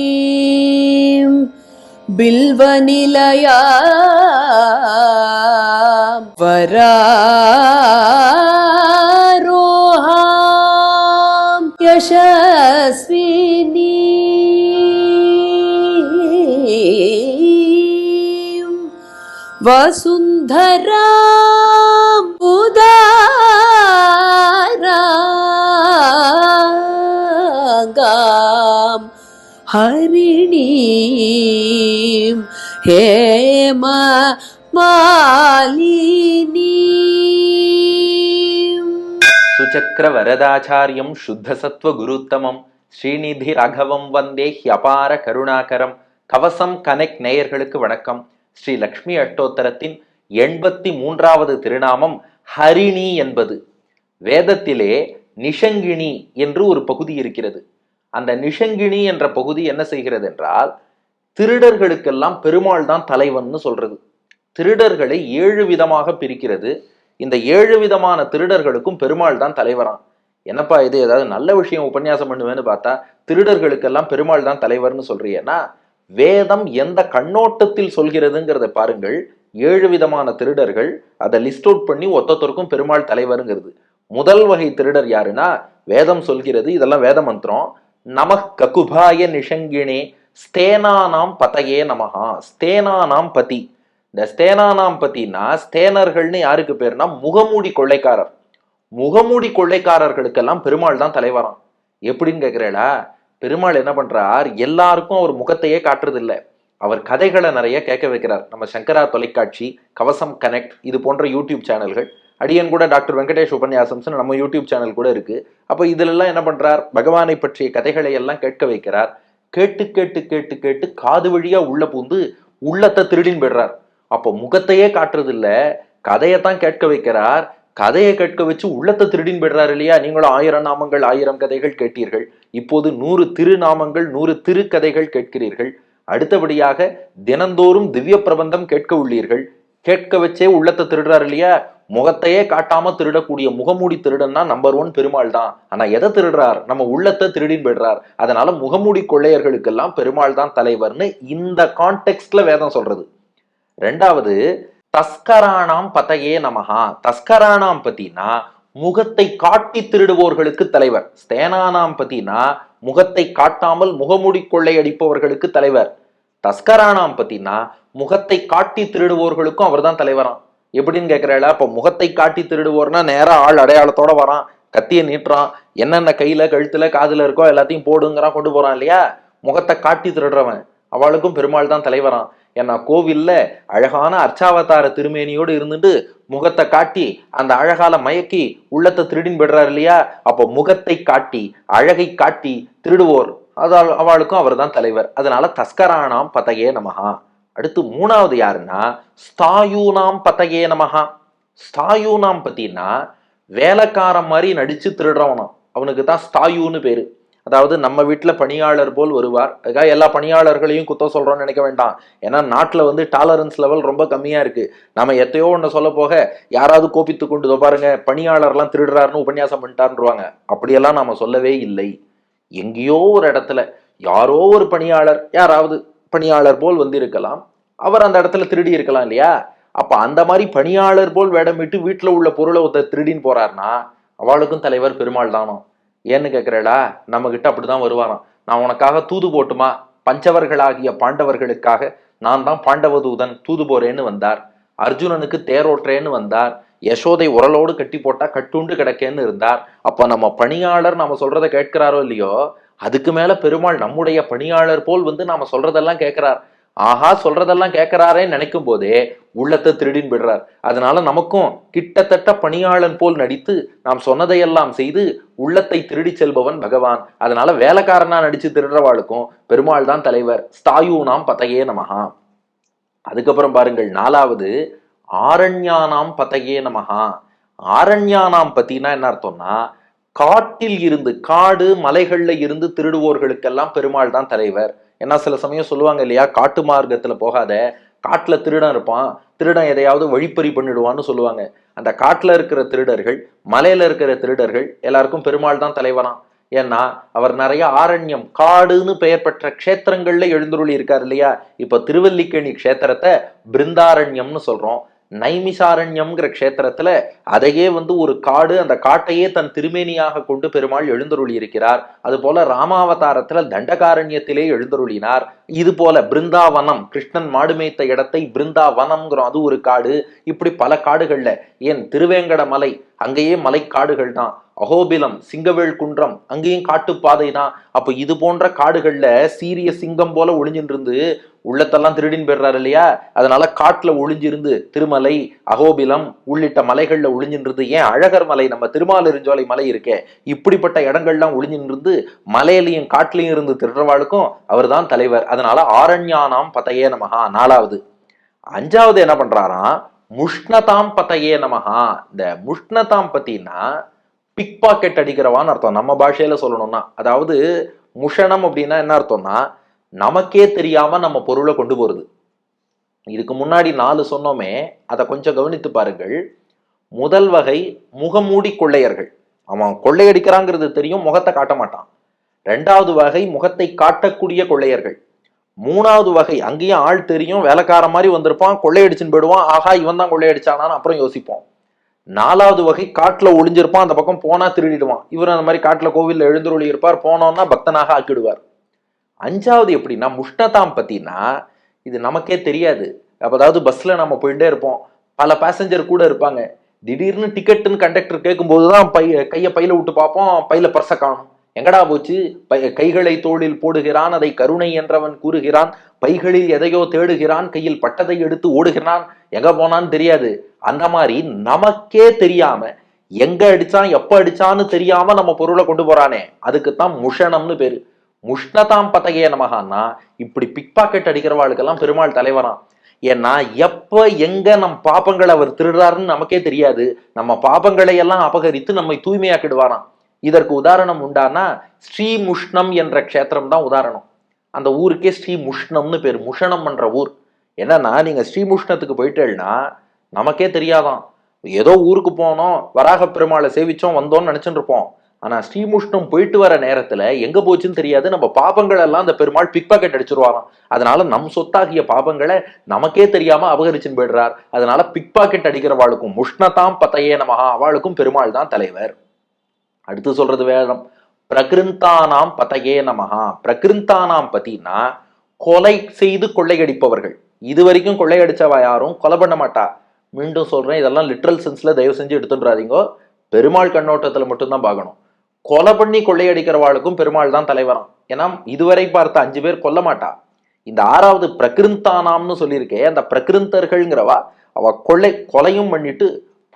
भास्करीं बिल्वनिलया वरारोहां यशस्विनी वसुन्धराम् उदारागाम् हरिणीं हेम मालिनीम् சுச்சக்கர வரதாச்சாரியம் சுத்த சத்வ குருத்தமம் ஸ்ரீநிதி ராகவம் வந்தே ஹியபார கருணாகரம் கவசம் கனெக்ட் நேயர்களுக்கு வணக்கம் ஸ்ரீ லக்ஷ்மி அஷ்டோத்தரத்தின் எண்பத்தி மூன்றாவது திருநாமம் ஹரிணி என்பது. வேதத்திலே நிஷங்கிணி என்று ஒரு பகுதி இருக்கிறது. அந்த நிஷங்கிணி என்ற பகுதி என்ன செய்கிறது என்றால் திருடர்களுக்கெல்லாம் பெருமாள் தான் தலைவன் சொல்றது. திருடர்களை ஏழு விதமாக பிரிக்கிறது. இந்த ஏழு விதமான திருடர்களுக்கும் பெருமாள் தான் தலைவராம். என்னப்பா இது? ஏதாவது நல்ல விஷயம் உபன்யாசம் பண்ணுவேன்னு பார்த்தா திருடர்களுக்கெல்லாம் பெருமாள் தான் தலைவர்னு சொல்றியேன்னா வேதம் எந்த கண்ணோட்டத்தில் சொல்கிறதுங்கிறத பாருங்கள். ஏழு விதமான திருடர்கள் அதை லிஸ்ட் அவுட் பண்ணி ஒத்தொத்தருக்கும் பெருமாள் தலைவருங்கிறது. முதல் வகை திருடர் யாருன்னா வேதம் சொல்கிறது இதெல்லாம் வேத மந்திரம். நம ககுபாய நிஷங்கினே ஸ்தேனானாம் பதையே நமஹா ஸ்தேனானாம் பதி. இந்த ஸ்தேனானாம் பத்தினா ஸ்தேனர்கள்னு யாருக்கு பேர்னா முகமூடி கொள்ளைக்காரர். முகமூடி கொள்ளைக்காரர்களுக்கெல்லாம் பெருமாள் தான் தலைவராம். எப்படின்னு கேட்கிறேடா பெருமாள் என்ன பண்றார்? எல்லாருக்கும் அவர் முகத்தையே காட்டுறதில்லை. அவர் கதைகளை நிறைய கேட்க வைக்கிறார். நம்ம சங்கரா தொலைக்காட்சி கவசம் கனெக்ட் இது போன்ற யூடியூப் சேனல்கள். அடியன் கூட டாக்டர் வெங்கடேஷ் உபன்யாசம்ஸ்னு நம்ம யூடியூப் சேனல் கூட இருக்கு. அப்போ இதுலெல்லாம் என்ன பண்றார்? பகவானை பற்றிய கதைகளை எல்லாம் கேட்க வைக்கிறார். கேட்டு கேட்டு கேட்டு கேட்டு காது வழியா உள்ள பூந்து உள்ளத்தை திருடின்னு போயிடுறார். அப்போ முகத்தையே காட்டுறது இல்ல கதையைத்தான் கேட்க வைக்கிறார். கதையை கேட்க வச்சு உள்ளத்தை திருடின்னு போயிடுறாரு இல்லையா? நீங்களும் ஆயிரம் நாமங்கள் ஆயிரம் கதைகள் கேட்டீர்கள். இப்போது நூறு திருநாமங்கள் நூறு திருக்கதைகள் கேட்கிறீர்கள். அடுத்தபடியாக தினந்தோறும் திவ்ய பிரபந்தம் கேட்க உள்ளீர்கள். கேட்க வச்சே உள்ளத்தை திருடுறாரு இல்லையா? முகத்தையே காட்டாம திருடக்கூடிய முகமூடி திருடன்னா நம்பர் ஒன் பெருமாள் தான். ஆனா எதை திருடுறார்? நம்ம உள்ளத்தை திருடின்னு போயிடுறார். அதனால முகமூடி கொள்ளையர்களுக்கெல்லாம் பெருமாள் தான் தலைவர்னு இந்த கான்டெக்ட்ல வேதம் சொல்றது. ரெண்டாவது தஸ்கரானாம் பதையே நமஹா. தஸ்கரானாம் பத்தினா முகத்தை காட்டி திருடுவோர்களுக்கு தலைவர். ஸ்தேனானாம் பத்தினா முகத்தை காட்டாமல் முகமூடி கொள்ளையடிப்பவர்களுக்கு தலைவர். தஸ்கரானாம் பத்தினா முகத்தை காட்டி திருடுவோர்களுக்கும் அவர் தான் தலைவரான் எப்படின்னு கேட்கிறாளா அப்ப முகத்தை காட்டி திருடுவோர்னா நேரா ஆள் அடையாளத்தோட வரான். கத்தியை நீட்டுறான். என்னென்ன கையில கழுத்துல காதுல இருக்கோ எல்லாத்தையும் போடுங்கிறான் கொண்டு போறான் இல்லையா? முகத்தை காட்டி திருடுறவன். அவளுக்கும் பெருமாள் தான் தலைவரான் ஏன்னா கோவில்ல அழகான அர்ச்சாவதார திருமேனியோடு இருந்துட்டு முகத்தை காட்டி அந்த அழகால மயக்கி உள்ளத்தை திருடின்னு விடுறாரு இல்லையா? அப்போ முகத்தை காட்டி அழகை காட்டி திருடுவோர். அதால் அவளுக்கும் அவர் தான் தலைவர். அதனால தஸ்கரானாம் பதையே நமஹா. அடுத்து மூணாவது யாருன்னா ஸ்தாயூனாம் பதையே நமகா ஸ்தாயூனாம் பத்தினா வேலைக்காரன் மாதிரி நடிச்சு திருடுறவனாம். அவனுக்கு தான் ஸ்தாயூன்னு பேரு. அதாவது நம்ம வீட்டில் பணியாளர் போல் வருவார். அதுக்காக எல்லா பணியாளர்களையும் குத்த சொல்கிறோம்னு நினைக்க வேண்டாம். ஏன்னா நாட்டில் வந்து டாலரன்ஸ் லெவல் ரொம்ப கம்மியாக இருக்கு. நம்ம எத்தையோ ஒன்று சொல்ல போக யாராவது கோபித்து கொண்டு பாருங்க பணியாளர்லாம் திருடுறாருன்னு உபன்யாசம் பண்ணிட்டாருவாங்க அப்படியெல்லாம் நாம் சொல்லவே இல்லை. எங்கேயோ ஒரு இடத்துல யாரோ ஒரு பணியாளர் யாராவது பணியாளர் போல் வந்து இருக்கலாம் அவர் அந்த இடத்துல திருடி இருக்கலாம் இல்லையா? அப்போ அந்த மாதிரி பணியாளர் போல் வேடமிட்டு வீட்டில் உள்ள பொருளை ஒருத்தர் திருடின்னு போறாருன்னா அவளுக்கும் தலைவர் பெருமாள் தானோ? ஏன்னு கேட்கிறேடா நம்ம கிட்ட அப்படிதான் வருவாராம். நான் உனக்காக தூது போட்டுமா? பஞ்சவர்களாகிய பாண்டவர்களுக்காக நான் தான் பாண்டவதூதன் தூது போறேன்னு வந்தார். அர்ஜுனனுக்கு தேரோட்டுறேன்னு வந்தார். யசோதை உரலோடு கட்டி போட்டா கட்டுண்டு கிடக்கேன்னு இருந்தார். அப்ப நம்ம பணியாளர் நாம சொல்றத கேட்கிறாரோ இல்லையோ? அதுக்கு மேல பெருமாள் நம்முடைய பணியாளர் போல் வந்து நாம சொல்றதெல்லாம் கேட்கிறார் ஆஹா சொல்றதெல்லாம் கேட்கிறாரேன்னு நினைக்கும் போதே உள்ளத்தை திருடின்னு விடுறார் அதனால நமக்கும் கிட்டத்தட்ட பணியாளன் போல் நடித்து நாம் சொன்னதையெல்லாம் செய்து உள்ளத்தை திருடி செல்பவன் பகவான். அதனால வேலைக்காரனா நடிச்சு திருடுறவாளுக்கும் பெருமாள் தான் தலைவர். ஸ்தாயூனாம் பதகே நமஹா. அதுக்கப்புறம் பாருங்கள் நாலாவது ஆரண்யானாம் பதகே நமஹா. ஆரண்யானாம் பத்தினா என்ன அர்த்தம்னா காட்டில் இருந்து காடு மலைகள்ல இருந்து திருடுவோர்களுக்கெல்லாம் பெருமாள் தான் தலைவர். ஏன்னா சில சமயம் சொல்லுவாங்க இல்லையா காட்டு மார்க்கத்தில் போகாத காட்டில் திருடன் இருப்பான் திருடன் எதையாவது வழிப்பறி பண்ணிடுவான்னு சொல்லுவாங்க. அந்த காட்டில் இருக்கிற திருடர்கள் மலையில் இருக்கிற திருடர்கள் எல்லாருக்கும் பெருமாள் தான் தலைவராம். ஏன்னா அவர் நிறைய ஆரண்யம் காடுன்னு பெயர் பெற்ற க்ஷேத்திரங்கள்ல எழுந்துருளி இருக்கார் இல்லையா? இப்போ திருவல்லிக்கேணி க்ஷேத்திரத்தை பிருந்தாரண்யம்னு சொல்றோம். நைமிசாரண்யம்ங்கிற க்ஷேத்திரத்துல அதையே வந்து ஒரு காடு அந்த காட்டையே தன் திருமேனியாக கொண்டு பெருமாள் எழுந்தருளி இருக்கிறார். அது போல ராமாவதாரத்துல தண்டகாரண்யத்திலே எழுந்தருளினார். இது போல பிருந்தாவனம் கிருஷ்ணன் மாடு மேய்த்த இடத்தை பிருந்தாவனம்ங்கிறோம் அது ஒரு காடு. இப்படி பல காடுகள்ல ஏன் திருவேங்கட மலை அங்கேயே மலைக்காடுகள் தான் அகோபிலம் சிங்கவேல் குன்றம் அங்கேயும் காட்டுப்பாதை தான் அப்போ இது போன்ற காடுகளில் சீரிய சிங்கம் போல ஒளிஞ்சின்றிருந்து உள்ளத்தெல்லாம் திருடின்னு போயிடுறாரு இல்லையா? அதனால காட்டுல ஒளிஞ்சிருந்து திருமலை அகோபிலம் உள்ளிட்ட மலைகள்ல ஒளிஞ்சின்றது ஏன் அழகர் மலை நம்ம திருமாலிருஞ்சோலை மலை இருக்கே. இப்படிப்பட்ட இடங்கள்லாம் ஒளிஞ்சின்னுருந்து மலையிலையும் காட்டுலையும் இருந்து திருடுறவாளுக்கும் அவர்தான் தலைவர். அதனால ஆரண்யானாம் பதையே நமகா நாலாவது. அஞ்சாவது என்ன பண்றாராம்? முஷ்ணதாம் பதையே நமகா இந்த முஷ்ணதாம் பத்தின்னா பிக் பாக்கெட் அடிக்கிறவான்னு அர்த்தம். நம்ம பாஷையில சொல்லணும்னா அதாவது முஷணம் அப்படின்னா என்ன அர்த்தம்னா நமக்கே தெரியாம நம்ம பொருளை கொண்டு போறது. இதுக்கு முன்னாடி நாலு சொன்னோமே அதை கொஞ்சம் கவனித்து பாருங்கள். முதல் வகை முகமூடி கொள்ளையர்கள். அவன் கொள்ளையடிக்கிறாங்கிறது தெரியும் முகத்தை காட்ட மாட்டான். ரெண்டாவது வகை முகத்தை காட்டக்கூடிய கொள்ளையர்கள். மூணாவது வகை அங்கேயும் ஆள் தெரியும் வேலைக்கார மாதிரி வந்திருப்பான் கொள்ளையடிச்சுன்னு போயிடுவான் ஆஹா இவன் தான் கொள்ளையடிச்சானான்னு அப்புறம் யோசிப்போம். நாலாவது வகை காட்டில் ஒளிஞ்சிருப்பான் அந்த பக்கம் போனால் திருடிடுவான். இவர் அந்த மாதிரி காட்டில் கோவிலில் எழுந்துருளி இருப்பார் போனோம்னா பக்தனாக ஆக்கிடுவார். அஞ்சாவது எப்படின்னா முஷ்ணதாம் பத்தினா இது நமக்கே தெரியாது. அப்போ அதாவது பஸ்ஸில் நம்ம போயிட்டே இருப்போம். பல பேசஞ்சர் கூட இருப்பாங்க. திடீர்னு டிக்கெட்டுன்னு கண்டக்டர் கேட்கும்போது தான் பை கையை பையில விட்டு பார்ப்போம் பையில பர்ச காணும். எங்கடா போச்சு? பை கைகளை தோளில் போடுகிறான் அதை கருணை என்றவன் கூறுகிறான். பைகளில் எதையோ தேடுகிறான் கையில் பட்டதை எடுத்து ஓடுகிறான். எங்க போனான்னு தெரியாது. அந்த மாதிரி நமக்கே தெரியாம எங்க அடிச்சான் எப்ப அடிச்சான்னு தெரியாம நம்ம பொருளை கொண்டு போறானே. அதுக்குத்தான் முஷணம்னு பேரு. முஷ்ணதாம் பதகைய நமகான்னா இப்படி பிக் பாக்கெட் அடிக்கிறவாளுக்கெல்லாம் பெருமாள் தலைவராம். ஏன்னா எப்ப எங்க நம் பாப்பங்களை அவர் திருடுறாருன்னு நமக்கே தெரியாது. நம்ம பாப்பங்களை எல்லாம் அபகரித்து நம்மை தூய்மையாக்கிடுவாராம். இதற்கு உதாரணம் உண்டானா ஸ்ரீமுஷ்ணம் என்ற க்ஷேத்திரம் தான் உதாரணம். அந்த ஊருக்கே ஸ்ரீமுஷ்ணம்னு பேர். முஷணம் பண்ணுற ஊர். என்னன்னா நீங்க ஸ்ரீமுஷ்ணத்துக்கு போயிட்டேன்னா நமக்கே தெரியாதாம் ஏதோ ஊருக்கு போனோம் வராக பெருமாளை சேவிச்சோம் வந்தோம்னு நினச்சிட்டு இருப்போம். ஆனா ஸ்ரீமுஷ்ணம் போயிட்டு வர நேரத்துல எங்க போச்சுன்னு தெரியாது. நம்ம பாபங்கள் எல்லாம் அந்த பெருமாள் பிக் பாக்கெட் அடிச்சிருவாராம். அதனால நம் சொத்தாகிய பாபங்களை நமக்கே தெரியாம அபகரிச்சுன்னு போயிடுறார். அதனால பிக் பாக்கெட் அடிக்கிறவாளுக்கும் முஷ்ணதாம் பத்தையே நமகா அவளுக்கும் பெருமாள் தான் தலைவர். அடுத்து சொல்றது வேதம். பிரகிருந்தானாம் பதகே நமகா பிரகிருந்தானாம் பத்தினா கொலை செய்து கொள்ளையடிப்பவர்கள். இது வரைக்கும் கொள்ளையடிச்சவா யாரும் கொலை பண்ண மாட்டா. மீண்டும் சொல்றேன் இதெல்லாம் லிட்ரல் சென்ஸ்ல தயவு செஞ்சு எடுத்துன்றாதீங்க பெருமாள் கண்ணோட்டத்துல மட்டும்தான் பார்க்கணும். கொலை பண்ணி கொள்ளையடிக்கிறவாளுக்கும் பெருமாள் தான் தலைவரம். ஏன்னா இதுவரை பார்த்த அஞ்சு பேர் கொல்ல மாட்டா. இந்த ஆறாவது பிரகிருந்தானாம்னு சொல்லியிருக்கே அந்த பிரகிருந்தர்கள்ங்கிறவா அவ கொள்ளை கொலையும் பண்ணிட்டு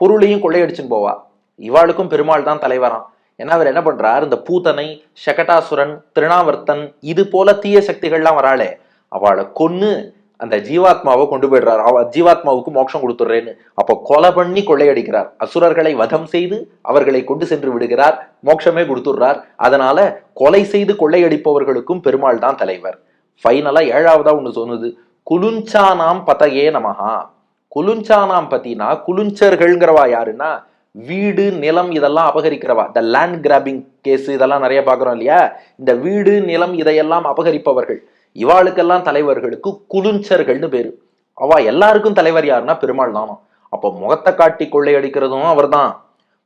பொருளையும் கொள்ளையடிச்சுன்னு போவா. இவாளுக்கும் பெருமாள் தான் தலைவரான் ஏன்னா அவர் என்ன பண்றார்? இந்த பூதனை சகட்டாசுரன் திருணாவர்த்தன் இது போல தீய சக்திகள்லாம் வராளே அவளை கொன்னு அந்த ஜீவாத்மாவை கொண்டு போயிடுறார். அவ ஜீவாத்மாவுக்கு மோட்சம் கொடுத்துடுறேன்னு. அப்போ கொலை பண்ணி கொள்ளையடிக்கிறார். அசுரர்களை வதம் செய்து அவர்களை கொண்டு சென்று விடுகிறார். மோட்சமே கொடுத்துடுறார். அதனால கொலை செய்து கொள்ளையடிப்பவர்களுக்கும் பெருமாள் தான் தலைவர். ஃபைனலா ஏழாவதா ஒன்று சொன்னது. குலுஞ்சானாம் பதயே நமஹா. குலுஞ்சானாம் பத்தினா குலுஞ்சர்கள்ங்கிறவா யாருன்னா வீடு நிலம் இதெல்லாம் அபகரிக்கிறவா? இந்த லேண்ட் கிராபிங் கேஸ் இதெல்லாம் நிறைய பார்க்குறோம் இல்லையா? இந்த வீடு நிலம் இதையெல்லாம் அபகரிப்பவர்கள். இவாளுக்கெல்லாம் தலைவர்களுக்கு குலுஞ்சர்கள்னு பேர். அவா எல்லாருக்கும் தலைவர் யாருன்னா பெருமாள் தானோ? அப்போ முகத்தை காட்டி கொள்ளையடிக்கிறதும் அவர்தான்.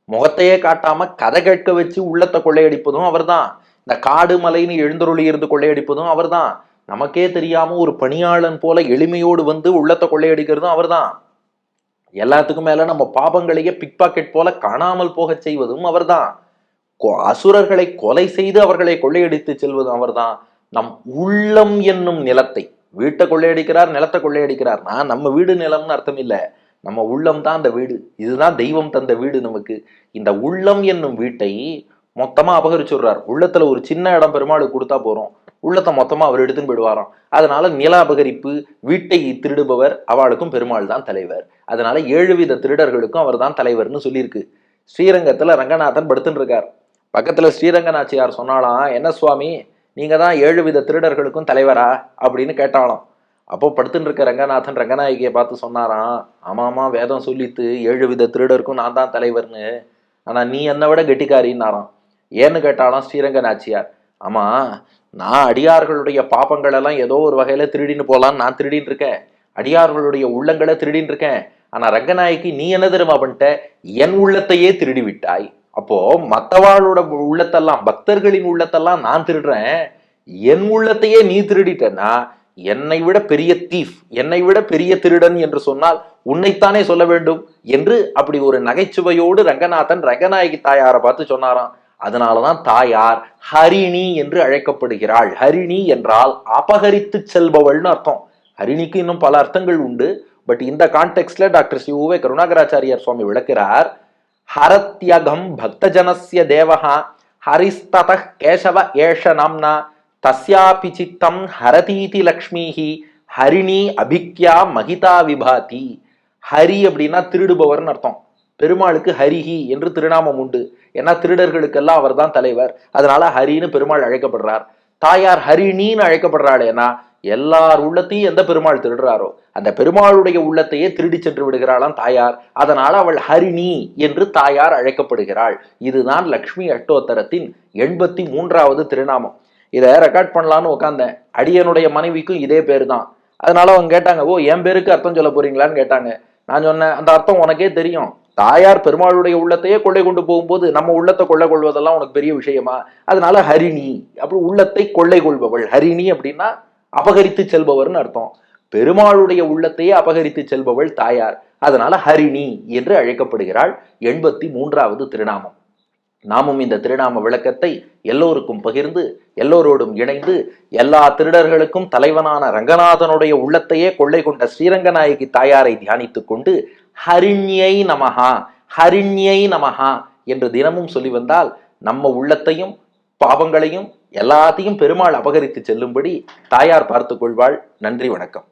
முகத்தையே காட்டாம கதை கேட்க வச்சு உள்ளத்தை கொள்ளையடிப்பதும் அவர்தான். இந்த காடு மலைன்னு எழுந்தருளி இருந்து கொள்ளையடிப்பதும் அவர்தான். நமக்கே தெரியாம ஒரு பணியாளன் போல எளிமையோடு வந்து உள்ளத்தை கொள்ளையடிக்கிறதும் அவர் தான் எல்லாத்துக்கும் மேல நம்ம பாபங்களையே பிக் பாக்கெட் போல காணாமல் போகச் செய்வதும் அவர்தான். கொ- அசுரர்களை கொலை செய்து அவர்களை கொள்ளையடித்து செல்வதும் அவர்தான். நம் உள்ளம் என்னும் நிலத்தை வீட்டை கொள்ளையடிக்கிறார் நிலத்தை கொள்ளையடிக்கிறார்னா நம்ம வீடு நிலம்னு அர்த்தம் இல்லை. நம்ம உள்ளம் தான் அந்த வீடு. இதுதான் தெய்வம் தந்த வீடு நமக்கு. இந்த உள்ளம் என்னும் வீட்டை மொத்தமா அபகரிச்சுடுறார். உள்ளத்துல ஒரு சின்ன இடம் பெருமாளுக்கு கொடுத்தா போறோம். உள்ளத்தை மொத்தமாக அவர் எடுத்துன்னு போயிடுவாராம். அதனால நிலாபகரிப்பு வீட்டை திருடுபவர் அவளுக்கும் பெருமாள் தான் தலைவர். அதனால ஏழு வித திருடர்களுக்கும் அவர் தான் தலைவர்னு சொல்லியிருக்கு. ஸ்ரீரங்கத்தில் ரங்கநாதன் படுத்துன்னு இருக்கார். பக்கத்தில் ஸ்ரீரங்க நாச்சியார் சொன்னாலாம் என்ன சுவாமி நீங்கள் தான் ஏழு வித திருடர்களுக்கும் தலைவரா? அப்படின்னு கேட்டாலாம். அப்போ படுத்துன்னு இருக்க ரங்கநாதன் ரங்கநாயகியை பார்த்து சொன்னாராம் ஆமாமா வேதம் சொல்லித்து ஏழு வித திருடருக்கும் நான் தான் தலைவர்னு. ஆனால் நீ என்னை விட கெட்டிக்காரின்னாராம். ஏன்னு கேட்டாலாம் ஸ்ரீரங்க நாச்சியார் நான் அடியார்களுடைய பாப்பங்கள் எல்லாம் ஏதோ ஒரு வகையில திருடின்னு போலான்னு நான் திருடின்னு இருக்கேன். அடியார்களுடைய உள்ளங்களை திருடின்னு இருக்கேன். ஆனா ரங்கநாயகி நீ என்ன தெரியுமா பண்ணிட்ட? என் உள்ளத்தையே திருடி விட்டாய் அப்போ மத்தவாளோட உள்ளத்தெல்லாம் பக்தர்களின் உள்ளத்தெல்லாம் நான் திருடுறேன். என் உள்ளத்தையே நீ திருடிட்டனா என்னை விட பெரிய தீஃப் என்னை விட பெரிய திருடன் என்று சொன்னால் உன்னைத்தானே சொல்ல வேண்டும் என்று அப்படி ஒரு நகைச்சுவையோடு ரங்கநாதன் ரங்கநாயகி தாயாரை பார்த்து சொன்னாராம். அதனாலதான் தாயார் ஹரிணி என்று அழைக்கப்படுகிறாள். ஹரிணி என்றால் அபகரித்து செல்பவள்னு அர்த்தம். ஹரிணிக்கு இன்னும் பல அர்த்தங்கள் உண்டு. பட் இந்த கான்டெக்ட்ல டாக்டர் சிவுவே கருணாகராச்சாரியார் சுவாமி விளக்கிறார். ஹரத்யகம் பக்தஜனசிய தேவஹா ஹரிஸ்தத கேசவ ஏஷ நாம்னா தஸ்யாபி சித்தம் ஹரதீதி லக்ஷ்மிஹி ஹரிணி அபிக்யா மகிதா விபாதி. ஹரி அப்படின்னா திருடுபவர்னு அர்த்தம். பெருமாளுக்கு ஹரிஹி என்று திருநாமம் உண்டு. ஏன்னா திருடர்களுக்கெல்லாம் அவர்தான் தலைவர். அதனால ஹரின்னு பெருமாள் அழைக்கப்படுறார். தாயார் ஹரிணின்னு அழைக்கப்படுறாளேனா எல்லார் உள்ளத்தையும் எந்த பெருமாள் திருடுறாரோ அந்த பெருமாளுடைய உள்ளத்தையே திருடி சென்று விடுகிறாளாம் தாயார். அதனால அவள் ஹரிணி என்று தாயார் அழைக்கப்படுகிறாள். இதுதான் லக்ஷ்மி அட்டோத்தரத்தின் எண்பத்தி மூன்றாவது திருநாமம். இதை ரெக்கார்ட் பண்ணலான்னு உட்காந்தேன் அடியனுடைய மனைவிக்கும் இதே பேர் தான் அதனால அவங்க கேட்டாங்க ஓ என் பேருக்கு அர்த்தம் சொல்ல போறீங்களான்னு கேட்டாங்க. நான் சொன்னேன் அந்த அர்த்தம் உனக்கே தெரியும். தாயார் பெருமாளுடைய உள்ளத்தையே கொள்ளை கொண்டு போகும்போது நம்ம உள்ளத்தை கொள்ளை கொள்வதெல்லாம் உனக்கு பெரிய விஷயமா? அதனால ஹரிணி. அப்படி உள்ளத்தை கொள்ளை கொள்பவள். ஹரிணி அப்படின்னா அபகரித்து செல்பவர்னு அர்த்தம். பெருமாளுடைய உள்ளத்தையே அபகரித்து செல்பவள் தாயார். அதனால ஹரிணி என்று அழைக்கப்படுகிறாள் எண்பத்தி மூன்றாவது திருநாமம். நாமும் இந்த திருநாம விளக்கத்தை எல்லோருக்கும் பகிர்ந்து எல்லோரோடும் இணைந்து எல்லா திருடர்களுக்கும் தலைவனான ரங்கநாதனுடைய உள்ளத்தையே கொள்ளை கொண்ட ஸ்ரீரங்கநாயகி தாயாரை தியானித்துக் கொண்டு ஹரிண்யை நமஹா ஹரிண்யை நமஹா என்று தினமும் சொல்லி வந்தால் நம்ம உள்ளத்தையும் பாவங்களையும் எல்லாத்தையும் பெருமாள் அபகரித்து செல்லும்படி தாயார் பார்த்துக் கொள்வாள். நன்றி வணக்கம்.